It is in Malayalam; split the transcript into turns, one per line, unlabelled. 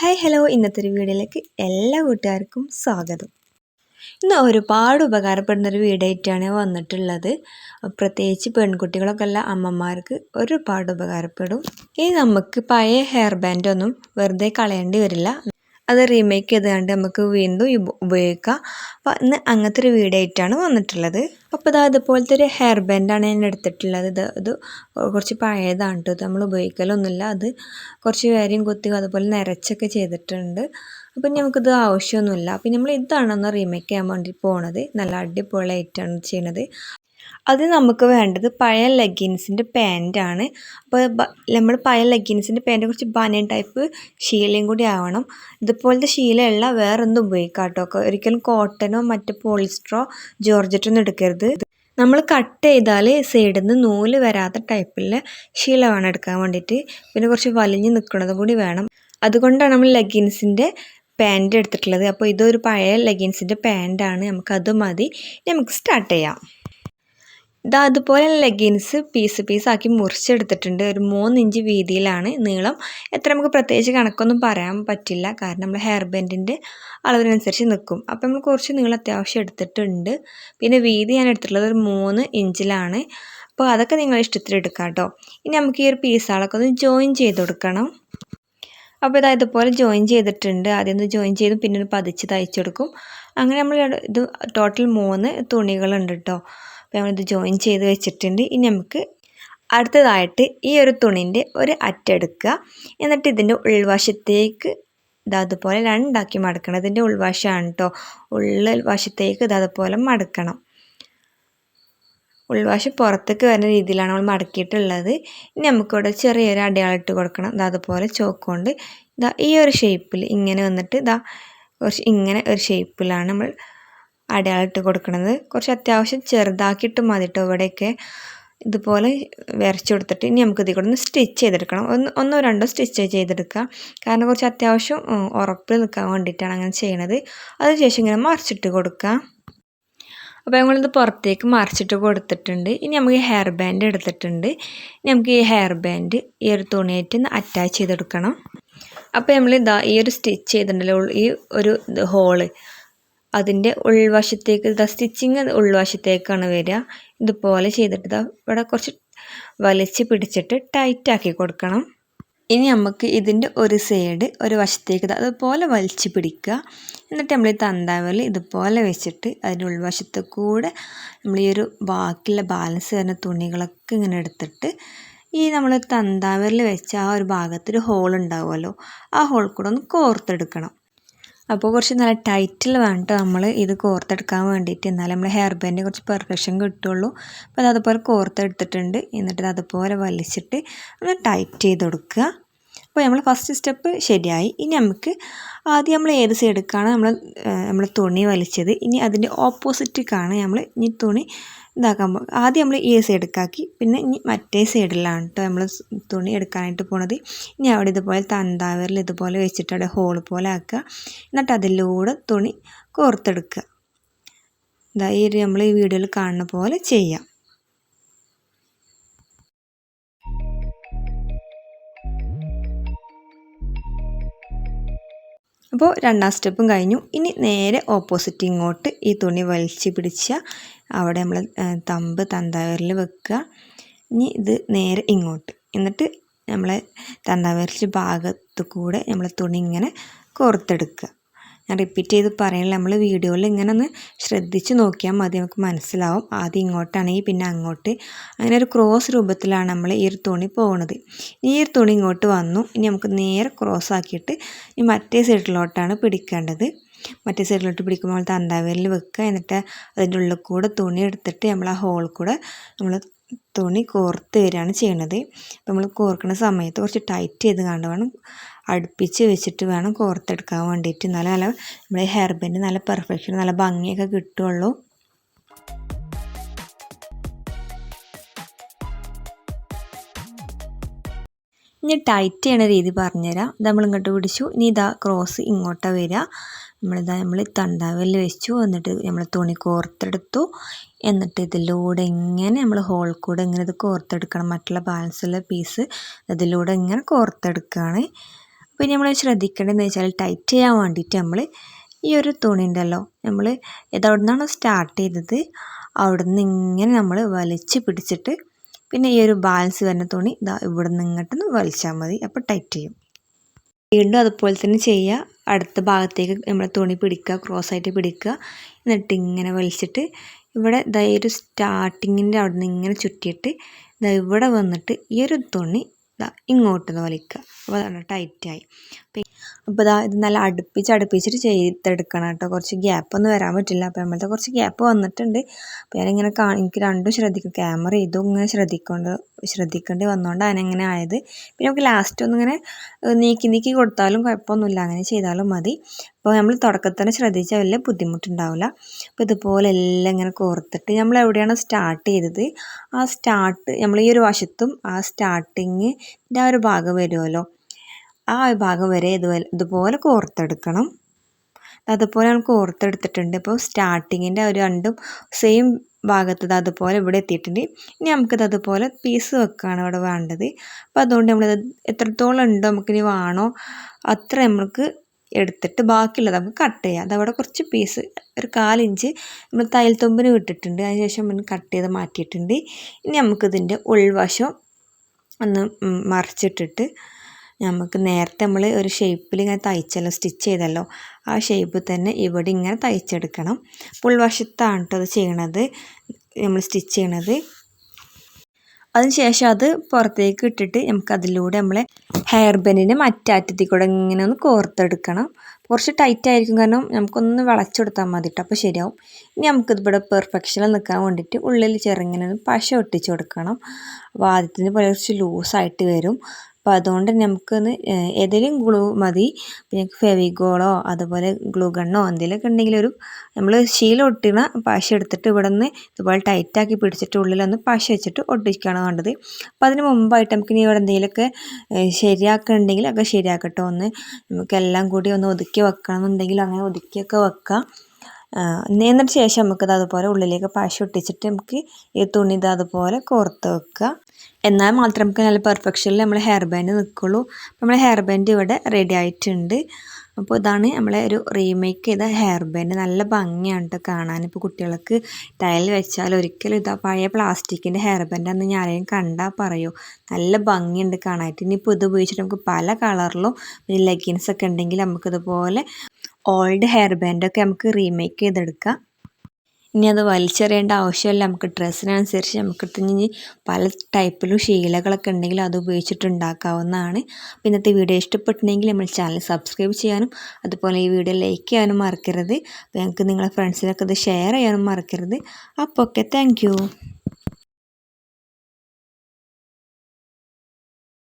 ഹായ് ഹലോ ഇന്നത്തെ ഒരു വീഡിയോയിലേക്ക് എല്ലാ കൂട്ടുകാർക്കും സ്വാഗതം. ഇന്ന് ഒരുപാട് ഉപകാരപ്പെടുന്ന ഒരു വന്നിട്ടുള്ളത്. പ്രത്യേകിച്ച് പെൺകുട്ടികളൊക്കെ അല്ല അമ്മമാർക്ക് ഒരുപാട് ഉപകാരപ്പെടും. ഇനി നമുക്ക് പഴയ ഹെയർ ബാൻഡൊന്നും വെറുതെ കളയേണ്ടി വരില്ല. അത് റീമേക്ക് ചെയ്തുകൊണ്ട് നമുക്ക് വീണ്ടും ഉപയോഗിക്കാം. അപ്പോൾ ഇന്ന് അങ്ങനത്തെ ഒരു വീഡിയോ ആയിട്ടാണ് വന്നിട്ടുള്ളത്. അപ്പോൾ ഇതാ ഇതുപോലത്തെ ഒരു ഹെയർ ബാൻഡാണ് ഞാൻ എടുത്തിട്ടുള്ളത്. ഇത് ഇത് കുറച്ച് പഴയതാണ് കേട്ടോ നമ്മൾ ഉപയോഗിക്കലൊന്നുമില്ല. അത് കുറച്ച് വേരെയും കുത്തി അതുപോലെ നിരച്ചൊക്കെ ചെയ്തിട്ടുണ്ട്. അപ്പം നമുക്കിത് ആവശ്യമൊന്നുമില്ല. അപ്പം നമ്മൾ ഇതാണെന്ന് റീമേക്ക് ചെയ്യാൻ വേണ്ടി പോണത്. നല്ല അടിപൊളിയായിട്ടാണ് ചെയ്യുന്നത് അത് നമുക്ക് വേണ്ടത് പഴയ ലെഗിൻസിന്റെ പാന്റാണ് അപ്പോൾ നമ്മൾ പഴയ ലെഗിൻസിന്റെ പാന്റ് കുറച്ച് ബനിയൻ ടൈപ്പ് ശീലയും കൂടി ആവണം. ഇതുപോലത്തെ ശീലയുള്ള വേറെ ഒന്നും ഉപയോഗിക്കാം കേട്ടോ ഒരിക്കലും കോട്ടനോ മറ്റ് പോളിസ്റ്ററോ ജോർജറ്റൊന്നും എടുക്കരുത്. നമ്മൾ കട്ട് ചെയ്താൽ സൈഡിൽ നിന്ന് നൂൽ വരാത്ത ടൈപ്പിലെ ശീല വേണം എടുക്കാൻ വേണ്ടിയിട്ട്. പിന്നെ കുറച്ച് വലിഞ്ഞ് നിൽക്കുന്നതും കൂടി വേണം. അതുകൊണ്ടാണ് നമ്മൾ ലെഗിൻസിന്റെ പാന്റ് എടുത്തിട്ടുള്ളത്. അപ്പോൾ ഇതൊരു പഴയ ലെഗിൻസിന്റെ പാന്റാണ് നമുക്കത് മതി. നമുക്ക് സ്റ്റാർട്ട് ചെയ്യാം. ഇതാ അതുപോലെ ലെഗിൻസ് പീസ് പീസാക്കി മുറിച്ചെടുത്തിട്ടുണ്ട്. ഒരു മൂന്ന് ഇഞ്ച് വീതിയിലാണ് നീളം. എത്ര നമുക്ക് പ്രത്യേകിച്ച് കണക്കൊന്നും പറയാൻ പറ്റില്ല. കാരണം നമ്മൾ ഹെയർ ബാൻഡിന്റെ അളവിനനുസരിച്ച് നിൽക്കും അപ്പോൾ നമ്മൾ കുറച്ച് നീളം അത്യാവശ്യം എടുത്തിട്ടുണ്ട്. പിന്നെ വീതി ഞാൻ എടുത്തിട്ടുള്ളത് ഒരു മൂന്ന് ഇഞ്ചിലാണ്. അപ്പോൾ അതൊക്കെ നിങ്ങൾ ഇഷ്ടത്തിൽ എടുക്കാം കേട്ടോ. ഇനി നമുക്ക് ഈ ഒരു പീസുകളൊക്കെ ഒന്ന് ജോയിൻ ചെയ്ത് കൊടുക്കണം. അപ്പോൾ ഇതാ ഇതുപോലെ ജോയിൻ ചെയ്തിട്ടുണ്ട്. ആദ്യം ഒന്ന് ജോയിൻ ചെയ്ത് പിന്നെ ഒന്ന് പതിച്ച് തയ്ച്ചെടുക്കും അങ്ങനെ നമ്മൾ ഇത് ടോട്ടൽ മൂന്ന് തുണികളുണ്ട് കേട്ടോ. അപ്പോൾ നമ്മളിത് ജോയിൻ ചെയ്ത് വെച്ചിട്ടുണ്ട്. ഇനി നമുക്ക് അടുത്തതായിട്ട് ഈ ഒരു തുണിന്റെ ഒരു അറ്റെടുക്കുക എന്നിട്ട് ഇതിന്റെ ഉൾവശത്തേക്ക് ഇതാ അതുപോലെ രണ്ടാക്കി മടക്കണം. ഇതിന്റെ ഉൾവശമാണ് കേട്ടോ ഉള്ളിൽ വശത്തേക്ക് ഇത് അതുപോലെ മടക്കണം. ഉൾവശം പുറത്തേക്ക് വരുന്ന രീതിയിലാണ് നമ്മൾ മടക്കിയിട്ടുള്ളത്. ഇനി നമുക്കിവിടെ ചെറിയൊരു അടയാളം ഇട്ട് കൊടുക്കണം. ഇതാ അതുപോലെ ചോക്കുകൊണ്ട് ഇതാ ഈ ഒരു ഷേപ്പിൽ ഇങ്ങനെ വന്നിട്ട് ഇതാ കുറച്ച് ഇങ്ങനെ ഒരു ഷേപ്പിലാണ് നമ്മൾ അടയാളിട്ട് കൊടുക്കുന്നത് കുറച്ച് അത്യാവശ്യം ചെറുതാക്കിയിട്ട് മതി കേട്ടോ ഇവിടെയൊക്കെ. ഇതുപോലെ വരച്ചു കൊടുത്തിട്ട് ഇനി നമുക്ക് ഇതിൽ കൂടെ ഒന്ന് സ്റ്റിച്ച് ചെയ്തെടുക്കണം. ഒന്ന് ഒന്നോ രണ്ടോ സ്റ്റിച്ച് ചെയ്തെടുക്കുക കാരണം കുറച്ച് അത്യാവശ്യം ഉറപ്പിൽ നിൽക്കാൻ വേണ്ടിയിട്ടാണ് അങ്ങനെ ചെയ്യണത്. അതിനുശേഷം ഇങ്ങനെ മറിച്ചിട്ട് കൊടുക്കുക അപ്പോൾ ഞങ്ങളിത് പുറത്തേക്ക് മറിച്ചിട്ട് കൊടുത്തിട്ടുണ്ട്. ഇനി നമുക്ക് ഹെയർ ബാൻഡ് എടുത്തിട്ടുണ്ട്. ഇനി നമുക്ക് ഈ ഹെയർ ബാൻഡ് ഈ ഒരു തുണിയായിട്ട് അറ്റാച്ച് ചെയ്തെടുക്കണം. അപ്പോൾ നമ്മൾ ഇതാ ഈ ഒരു സ്റ്റിച്ച് ചെയ്തിട്ടുണ്ടല്ലോ ഈ ഒരു ഹോൾ അതിന്റെ ഉൾവശത്തേക്ക് ഇതാ സ്റ്റിച്ചിങ് ഉൾവശത്തേക്കാണ് വരിക. ഇതുപോലെ ചെയ്തിട്ട് ഇവിടെ കുറച്ച് വലിച്ച് പിടിച്ചിട്ട് ടൈറ്റാക്കി കൊടുക്കണം. ഇനി നമുക്ക് ഇതിന്റെ ഒരു സൈഡ് ഒരു വശത്തേക്ക് അതുപോലെ വലിച്ചു പിടിക്കുക. എന്നിട്ട് നമ്മൾ ഈ തന്താവലി ഇതുപോലെ വെച്ചിട്ട് അതിന്റെ ഉൾവശത്ത് കൂടെ നമ്മൾ ഈ ഒരു ബാക്കിയുള്ള ബാലൻസ് വരുന്ന തുണികളൊക്കെ ഇങ്ങനെ എടുത്തിട്ട് ഈ നമ്മൾ തന്താവലിൽ വെച്ച ആ ഒരു ഭാഗത്തൊരു ഹോൾ ഉണ്ടാവുമല്ലോ. ആ ഹോൾ കൂടെ ഒന്ന് കോർത്തെടുക്കണം. അപ്പോൾ കുറച്ച് നല്ല ടൈറ്റിൽ വേണ്ട നമ്മൾ ഇത് കോർത്തെടുക്കാൻ വേണ്ടിയിട്ട്. എന്നാലും നമ്മൾ ഹെയർ ബാൻഡ് കുറച്ച് പെർഫെക്ഷൻ കിട്ടുള്ളൂ. അപ്പോൾ അത് അതുപോലെ കോർത്തെടുത്തിട്ടുണ്ട്. എന്നിട്ട് അതുപോലെ വലിച്ചിട്ട് ഒന്ന് ടൈറ്റ് ചെയ്ത് കൊടുക്കുക. അപ്പോൾ നമ്മൾ ഫസ്റ്റ് സ്റ്റെപ്പ് ശരിയായി. ഇനി നമുക്ക് ആദ്യം നമ്മൾ ഏത് സൈഡിലേക്കാണ് നമ്മൾ നമ്മൾ തുണി വലിച്ചത്. ഇനി അതിന്റെ ഓപ്പോസിറ്റിക്കാണ് നമ്മൾ ഇനി തുണി ഇതാക്കാൻ പോകും ആദ്യം നമ്മൾ ഈ സൈഡിലേക്കാക്കി പിന്നെ ഇനി മറ്റേ സൈഡിലാണ് കേട്ടോ നമ്മൾ തുണി എടുക്കാനായിട്ട് പോണത്. ഇനി അവിടെ ഇതുപോലെ തന്താവരിൽ ഇതുപോലെ വെച്ചിട്ട് അവിടെ ഹോൾ പോലെ ആക്കുക. എന്നിട്ട് അതിലൂടെ തുണി കോർത്തെടുക്കുക. ഇതാ ഈ നമ്മൾ ഈ വീഡിയോയിൽ കാണുന്ന പോലെ ചെയ്യാം. അപ്പോൾ രണ്ടാം സ്റ്റെപ്പും കഴിഞ്ഞു. ഇനി നേരെ ഓപ്പോസിറ്റ് ഇങ്ങോട്ട് ഈ തുണി വലിച്ച് പിടിച്ച അവിടെ നമ്മൾ തമ്പ് തന്താവരിൽ വെക്കുക. ഇനി ഇത് നേരെ ഇങ്ങോട്ട്. എന്നിട്ട് നമ്മളെ തന്താവരിൽ ഭാഗത്ത് കൂടെ നമ്മൾ തുണി ഇങ്ങനെ കോർത്തെടുക്കുക. ഞാൻ റിപ്പീറ്റ് ചെയ്ത് പറയണില്ല? നമ്മൾ വീഡിയോയിൽ ഇങ്ങനെ ഒന്ന് ശ്രദ്ധിച്ച് നോക്കിയാൽ മതി നമുക്ക് മനസ്സിലാവും. ആദ്യം ഇങ്ങോട്ടാണെങ്കിൽ പിന്നെ അങ്ങോട്ട്. അങ്ങനെ ഒരു ക്രോസ് രൂപത്തിലാണ് നമ്മൾ ഈ ഒരു തുണി പോകുന്നത് ഈ ഒരു തുണി ഇങ്ങോട്ട് വന്നു. ഇനി നമുക്ക് നേരെ ക്രോസ് ആക്കിയിട്ട് ഈ മറ്റേ സൈഡിലോട്ടാണ് പിടിക്കേണ്ടത്. മറ്റേ സൈഡിലോട്ട് പിടിക്കുമ്പോൾ തന്താവേലിൽ വെക്കുക. എന്നിട്ട് അതിന്റെ ഉള്ളിൽ കൂടെ തുണി എടുത്തിട്ട് നമ്മൾ ആ ഹോൾ കൂടെ നമ്മൾ തുണി കോർത്ത് വരികയാണ് ചെയ്യണത്. അപ്പോൾ നമ്മൾ കോർക്കുന്ന സമയത്ത് കുറച്ച് ടൈറ്റ് ചെയ്ത് കണ്ട് വേണം അടുപ്പിച്ച് വെച്ചിട്ട് വേണം കോർത്തെടുക്കാൻ വേണ്ടിയിട്ട്. എന്നാലും നല്ല നമ്മുടെ ഹെയർ നല്ല പെർഫെക്ഷൻ നല്ല ഭംഗിയൊക്കെ കിട്ടുള്ളൂ. ഇനി ടൈറ്റ് ചെയ്യണ രീതി പറഞ്ഞുതരാം. നമ്മൾ ഇങ്ങോട്ട് പിടിച്ചു. ഇനി ഇതാ ക്രോസ് ഇങ്ങോട്ടാണ് വരിക. നമ്മളിതാ നമ്മൾ തണ്ടാവലിൽ വെച്ചു. എന്നിട്ട് നമ്മൾ തുണി കോർത്തെടുത്തു. എന്നിട്ട് ഇതിലൂടെ ഇങ്ങനെ നമ്മൾ ഹോൾ കൂടെ ഇങ്ങനെ ഇത് കോർത്തെടുക്കണം. മറ്റുള്ള ബാലൻസുള്ള പീസ് ഇതിലൂടെ ഇങ്ങനെ കോർത്തെടുക്കുകയാണ് പിന്നെ നമ്മൾ ശ്രദ്ധിക്കേണ്ടതെന്ന് വെച്ചാൽ ടൈറ്റ് ചെയ്യാൻ വേണ്ടിയിട്ട് നമ്മൾ ഈ ഒരു തുണി ഉണ്ടല്ലോ നമ്മൾ അവിടെ നിന്നാണോ സ്റ്റാർട്ട് ചെയ്തത്? അവിടെ നിന്ന് ഇങ്ങനെ നമ്മൾ വലിച്ച് പിടിച്ചിട്ട് പിന്നെ ഈ ഒരു ബാലൻസ് വരുന്ന തുണി ഇതാ ഇവിടെ നിന്ന് ഇങ്ങോട്ടൊന്ന് വലിച്ചാൽ മതി. അപ്പോൾ ടൈറ്റ് ചെയ്യും. വീണ്ടും അതുപോലെ തന്നെ ചെയ്യുക അടുത്ത ഭാഗത്തേക്ക് നമ്മൾ തുണി പിടിക്കുക ക്രോസ് ആയിട്ട് പിടിക്കുക. എന്നിട്ട് ഇങ്ങനെ വലിച്ചിട്ട് ഇവിടെ ഇതാ ഈ ഒരു സ്റ്റാർട്ടിങ്ങിന്റെ അവിടെ നിന്ന് ഇങ്ങനെ ചുറ്റിയിട്ട് ഇതാ ഇവിടെ വന്നിട്ട് ഈ ഒരു തുണി ഇതാ ഇങ്ങോട്ടൊന്ന് വലിക്കുക. അപ്പോൾ അതാണ് ടൈറ്റായി അപ്പോൾ ഇതാ ഇത് നല്ല അടുപ്പിച്ച് അടുപ്പിച്ചിട്ട് ചെയ്തെടുക്കണം കേട്ടോ. കുറച്ച് ഗ്യാപ്പൊന്നും വരാൻ പറ്റില്ല. അപ്പോൾ നമ്മളത്തെ കുറച്ച് ഗ്യാപ്പ് വന്നിട്ടുണ്ട്. അപ്പോൾ ഞാനിങ്ങനെ കാ എനിക്ക് രണ്ടും ശ്രദ്ധിക്കും. ക്യാമറ ഇതും ഇങ്ങനെ ശ്രദ്ധിക്കൊണ്ട് ശ്രദ്ധിക്കേണ്ടി വന്നുകൊണ്ടാണ് അതിനെങ്ങനെ ആയത്. പിന്നെ നമുക്ക് ലാസ്റ്റ് ഒന്നിങ്ങനെ നീക്കി നീക്കി കൊടുത്താലും കുഴപ്പമൊന്നുമില്ല. അങ്ങനെ ചെയ്താലും മതി. അപ്പോൾ നമ്മൾ തുടക്കത്തിൽ തന്നെ ശ്രദ്ധിച്ചാൽ വലിയ ബുദ്ധിമുട്ടുണ്ടാവില്ല അപ്പോൾ ഇതുപോലെ എല്ലാം ഇങ്ങനെ കോർത്തിട്ട് നമ്മൾ എവിടെയാണ് സ്റ്റാർട്ട് ചെയ്തത്? ആ സ്റ്റാർട്ട് നമ്മൾ ഈ ഒരു വശത്തും ആ സ്റ്റാർട്ടിങ്ങിന്റെ ആ ഒരു ഭാഗം വരുമല്ലോ. ആ ഭാഗം വരെ ഇതുപോലെ ഇതുപോലെ കോർത്തെടുക്കണം അതുപോലെ ഞാൻ കോർത്തെടുത്തിട്ടുണ്ട് ഇപ്പോൾ സ്റ്റാർട്ടിങ്ങിന്റെ ഒരു രണ്ടും സെയിം ഭാഗത്തത് അതുപോലെ ഇവിടെ എത്തിയിട്ടുണ്ട്. ഇനി നമുക്കിത് അതുപോലെ പീസ് വെക്കുകയാണ് ഇവിടെ വേണ്ടത്. അപ്പോൾ അതുകൊണ്ട് നമ്മളിത് എത്രത്തോളം ഉണ്ടോ നമുക്കിനി വേണോ അത്ര നമ്മൾക്ക് എടുത്തിട്ട് ബാക്കിയുള്ളത് നമുക്ക് കട്ട് ചെയ്യാം. അതവിടെ കുറച്ച് പീസ് ഒരു കാലിഞ്ച് നമ്മൾ തയ്യൽ തുമ്പിന് വിട്ടിട്ടുണ്ട്. അതിനുശേഷം നമ്മൾ കട്ട് ചെയ്ത് മാറ്റിയിട്ടുണ്ട്. ഇനി നമുക്കിതിന്റെ ഉൾവശം ഒന്ന് മറിച്ചിട്ടിട്ട് നമുക്ക് നേരത്തെ നമ്മൾ ഒരു ഷേപ്പിൽ ഇങ്ങനെ തയ്ച്ചല്ലോ സ്റ്റിച്ച് ചെയ്തല്ലോ. ആ ഷേപ്പ് തന്നെ ഇവിടെ ഇങ്ങനെ തയ്ച്ചെടുക്കണം. പുൾവശത്താണ് കേട്ടോ അത് ചെയ്യണത്. നമ്മൾ സ്റ്റിച്ച് ചെയ്യണത്. അതിനുശേഷം അത് പുറത്തേക്ക് ഇട്ടിട്ട് നമുക്ക് അതിലൂടെ നമ്മളെ ഹെയർ ബെൻഡിന്റെ മറ്റാറ്റത്തിൽ കൂടെ ഇങ്ങനെ ഒന്ന് കോർത്തെടുക്കണം. കുറച്ച് ടൈറ്റ് ആയിരിക്കും കാരണം നമുക്കൊന്ന് വളച്ചെടുത്താൽ മതി കേട്ടോ അപ്പോൾ ശരിയാവും. ഇനി നമുക്കിതിവിടെ പെർഫെക്ഷനിൽ നിൽക്കാൻ വേണ്ടിയിട്ട് ഉള്ളിൽ ചെറുങ്ങനെ ഒന്ന് പശ ഒട്ടിച്ച് കൊടുക്കണം. അപ്പോൾ പോലെ കുറച്ച് ലൂസായിട്ട് വരും. അപ്പോൾ അതുകൊണ്ട് നമുക്കൊന്ന് ഏതെങ്കിലും ഗ്ലൂ മതി. പിന്നെ ഫെവിഗോളോ അതുപോലെ ഗ്ലൂ ഗണ്ണോ എന്തെങ്കിലുമൊക്കെ ഉണ്ടെങ്കിൽ ഒരു നമ്മൾ ശീലം ഒട്ടിണ പശ എടുത്തിട്ട് ഇവിടെ നിന്ന് ഇതുപോലെ ടൈറ്റാക്കി പിടിച്ചിട്ട് ഉള്ളിലൊന്ന് പശ വെച്ചിട്ട് ഒട്ടിക്കുകയാണ് വേണ്ടത്. അപ്പോൾ അതിന് മുമ്പായിട്ട് നമുക്ക് ഇനി ഇവിടെ എന്തെങ്കിലുമൊക്കെ ശരിയാക്കുന്നുണ്ടെങ്കിൽ ഒക്കെ ശരിയാക്കട്ടോ. ഒന്ന് നമുക്കെല്ലാം കൂടി ഒന്ന് ഒതുക്കി വെക്കണം എന്നുണ്ടെങ്കിൽ അങ്ങനെ ഒതുക്കിയൊക്കെ വെക്കാം. എന്നിട്ട് ശേഷം നമുക്കത് അതുപോലെ ഉള്ളിലേക്ക് പശ ഒട്ടിച്ചിട്ട് നമുക്ക് ഈ തുണി ഇത് അതുപോലെ കോർത്ത് വെക്കുക. എന്നാൽ മാത്രം നമുക്ക് നല്ല പെർഫെക്ഷനിൽ നമ്മൾ ഹെയർ ബാൻഡ് നിൽക്കുള്ളൂ. നമ്മുടെ ഹെയർ ബാൻഡ് ഇവിടെ റെഡി ആയിട്ടുണ്ട്. അപ്പോൾ ഇതാണ് നമ്മളെ ഒരു റീമേക്ക് ചെയ്ത ഹെയർ ബാൻഡ് നല്ല ഭംഗിയാണ് കേട്ടോ കാണാൻ. ഇപ്പോൾ കുട്ടികൾക്ക് ടൈൽ വെച്ചാൽ ഒരിക്കലും ഇതാ പഴയ പ്ലാസ്റ്റിക്കിന്റെ ഹെയർ ബാൻഡാന്ന് ഞാൻ ആരെയും കണ്ടാൽ പറയൂ? നല്ല ഭംഗിയുണ്ട് കാണാനായിട്ട്. ഇനിയിപ്പോൾ ഇത് ഉപയോഗിച്ചിട്ട് നമുക്ക് പല കളറിലും ലെഗിൻസ് ഒക്കെ ഉണ്ടെങ്കിൽ നമുക്കിതുപോലെ ഓൾഡ് ഹെയർ ബാൻഡൊക്കെ നമുക്ക് റീമേക്ക് ചെയ്തെടുക്കാം. ഇനി അത് വലിച്ചെറിയേണ്ട ആവശ്യമില്ല. നമുക്ക് ഡ്രസ്സിനനുസരിച്ച് നമുക്ക് ഇനി പല ടൈപ്പിലും ശീലകളൊക്കെ ഉണ്ടെങ്കിൽ അത് ഉപയോഗിച്ചിട്ട് ഉണ്ടാക്കാവുന്നതാണ്. ഇന്നത്തെ വീഡിയോ ഇഷ്ടപ്പെട്ടിട്ടുണ്ടെങ്കിൽ നമ്മൾ ചാനൽ സബ്സ്ക്രൈബ് ചെയ്യാനും അതുപോലെ ഈ വീഡിയോ ലൈക്ക് ചെയ്യാനും മറക്കരുത്. അപ്പോൾ ഞങ്ങൾക്ക് നിങ്ങളെ ഫ്രണ്ട്സിനൊക്കെ ഇത് ഷെയർ ചെയ്യാനും മറക്കരുത്. അപ്പോൾ ഓക്കെ താങ്ക്